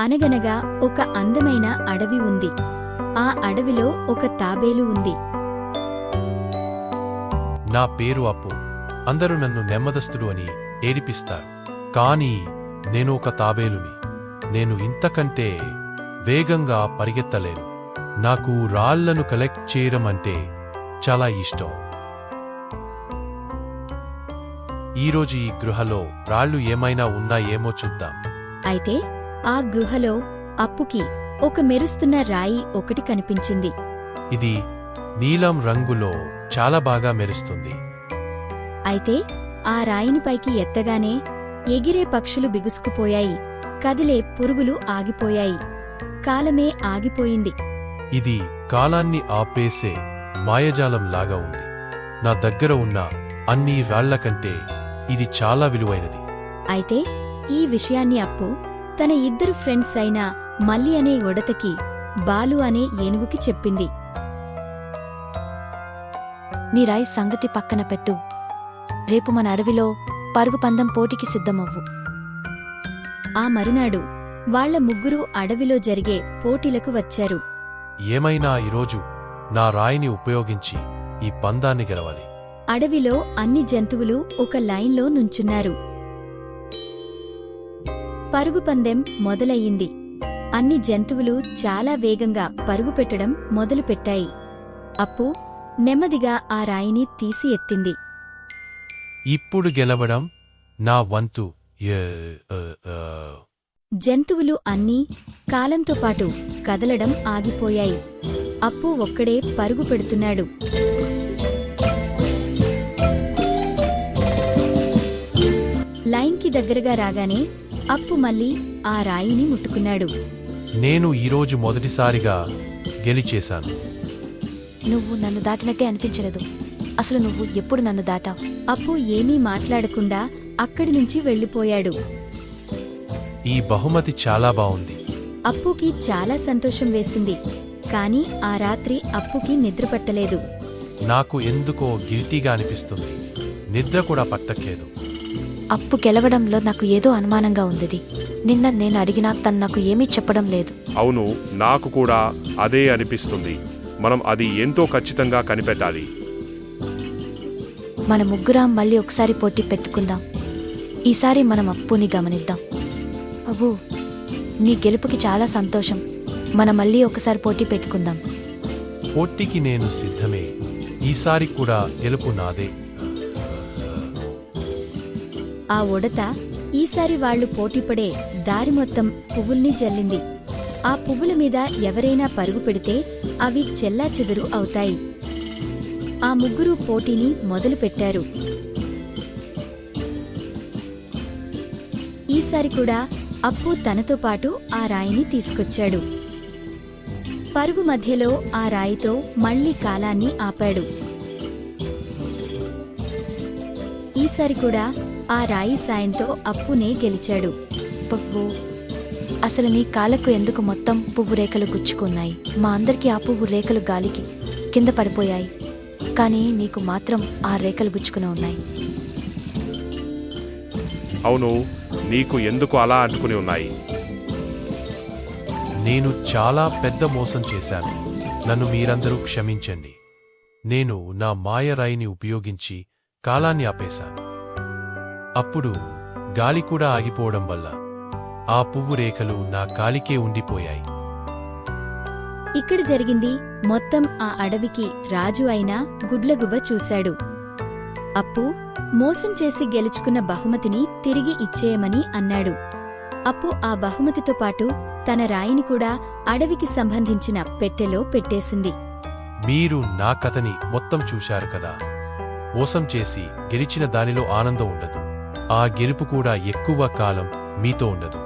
అనగనగా ఒక అందమైన అడవి ఉంది. ఆ అడవిలో ఒక తాబేలు ఉంది. నా పేరు అప్పు. అందరూ నన్ను నెమ్మదస్తుడు అని ఏడిపిస్తారు. కానీ నేను ఒక తాబేలుని. నేను ఇంతకంటే వేగంగా పరిగెత్తలేను. నాకు రాళ్ళను కలెక్ట్ చేయడం అంటే చాలా ఇష్టం. ఈరోజు ఈ గృహలో రాళ్ళు ఏమైనా ఉన్నాయేమో చూద్దాం. అయితే ఆ గృహలో అప్పుకి ఒక మెరుస్తున్న రాయి ఒకటి కనిపించింది. ఇది నీలం రంగులో చాలా బాగా మెరుస్తుంది. అయితే ఆ రాయిని పైకి ఎత్తగానే ఎగిరే పక్షులు బిగుసుకుపోయాయి. కదిలే పురుగులు ఆగిపోయాయి. కాలమే ఆగిపోయింది. ఇది కాలాన్ని ఆపేసే మాయజాలం లాగా ఉంది. నా దగ్గర ఉన్న అన్ని రాళ్ళ కంటే ఇది చాలా విలువైనది. అయితే ఈ విషయాన్ని అప్పు తన ఇద్దరు ఫ్రెండ్స్ అయిన మల్లి అనే ఉడతకి బాలు అనే ఏనుగుకి చెప్పింది. నీ రాయి సంగతి పక్కన పెట్టు. రేపు మన అడవిలో పరుగు పందెం పోటీకి సిద్ధమవ్వు. ఆ మరునాడు వాళ్ళ ముగ్గురు అడవిలో జరిగే పోటీలకు వచ్చారు. ఏమైనా ఈరోజు నా రాయిని ఉపయోగించి ఈ పందాన్ని గెలవాలి. అడవిలో అన్ని జంతువులు ఒక లైన్లో నుంచున్నారు. పరుగు పందెం మొదలయ్యింది. అన్ని జంతువులు చాలా వేగంగా పరుగు పెట్టడం మొదలుపెట్టాయి. అప్పు నెమ్మదిగా ఆ రాయిని తీసి ఎత్తింది. ఇప్పుడు గెలవడం నా వంతు. జంతువులు అన్నీ కాలంతో పాటు కదలడం ఆగిపోయాయి. అప్పు ఒక్కడే పరుగు పెడుతున్నాడు. లైన్కి దగ్గరగా రాగానే అప్పు మళ్ళీ ఆ రాయిని ముట్టుకున్నాడు. నేను ఈరోజు మొదటిసారిగా గెలిచేశాను. నువ్వు నన్ను దాటినట్టే అనిపించలేదు. అసలు నువ్వు ఎప్పుడు నన్ను దాటావు? అప్పు ఏమీ మాట్లాడకుండా అక్కడి నుంచి వెళ్ళిపోయాడు. ఈ బహుమతి చాలా బావుంది అప్పుకి చాలా సంతోషం వేసింది. కాని ఆ రాత్రి అప్పుకి నిద్రపట్టలేదు నాకు ఎందుకో గిల్టీగా అనిపిస్తుంది. నిద్ర కూడా పట్టలేదు అప్పు గెలవడంలో నాకు ఏదో అనుమానంగా ఉంది నిన్న నేను అడిగినా తను నాకు ఏమీ చెప్పడం లేదు. అవును నాకు కూడా అదే అనిపిస్తుంది. మనం అది ఎంతో ఖచ్చితంగా కనిపెట్టాలి. మన ముగ్గురం మళ్ళీ ఒకసారి పోటీ పెట్టుకుందాం. ఈసారి మనం అప్పుని గమనిద్దాం. అవ్వు నీ గెలుపుకి చాలా సంతోషం. మనం మళ్ళీ ఒకసారి పోటీ పెట్టుకుందాం. పోటీకి నేను సిద్ధమే. ఈసారి కూడా గెలుపు నాదే. ఆ ఉడత ఈసారి వాళ్ళు పోటీపడే దారి మొత్తం పువ్వుల్ని జల్లింది. ఆ పువ్వుల మీద ఎవరైనా పరుగు పెడితే అవి చెల్లాచెదురు అవుతాయి. ఆ ముగ్గురు పోటీని మొదలుపెట్టారు ఈసారి కూడా అప్పు తనతో పాటు ఆ రాయిని తీసుకొచ్చాడు. పరుగు మధ్యలో ఆ రాయితో మళ్ళీ కాలాన్ని ఆపాడు. ఈసారి కూడా ఆ రాయి సాయంతో అప్పునే గెలిచాడు. పువ్వు అసలు నీ కాళ్ళకు ఎందుకు మొత్తం పువ్వు రేఖలు గుచ్చుకున్నాయి? మా అందరికీ ఆ పువ్వు రేఖలు గాలికి కింద పడిపోయాయి. కానీ నీకు మాత్రం ఆ రేఖలు గుచ్చుకుని ఉన్నాయి. అవును నీకు ఎందుకు అలా అంటుకుని ఉన్నాయి? నేను చాలా పెద్ద మోసం చేశాను. నన్ను మీరందరూ క్షమించండి. నేను నా మాయరాయిని ఉపయోగించి కాలాన్ని ఆపేశాను. అప్పుడు గాలి కూడా ఆగిపోవడం వల్ల ఆ పువ్వు రేఖలు నా కాలికే ఉండిపోయాయి. ఇక్కడ జరిగింది మొత్తం ఆ అడవికి రాజు అయిన గుడ్లగుబ చూశాడు. అప్పు మోసం చేసి గెలుచుకున్న బహుమతిని తిరిగి ఇచ్చేయమని అన్నాడు. అప్పు ఆ బహుమతితో పాటు తన రాయిని కూడా అడవికి సంబంధించిన పెట్టెలో పెట్టేసింది. మీరు నా కథని మొత్తం చూశారు కదా. మోసం చేసి గెలిచిన దానిలో ఆనందం ఉండదు. ఆ గెలుపు కూడా ఎక్కువ కాలం మీతో ఉండదు.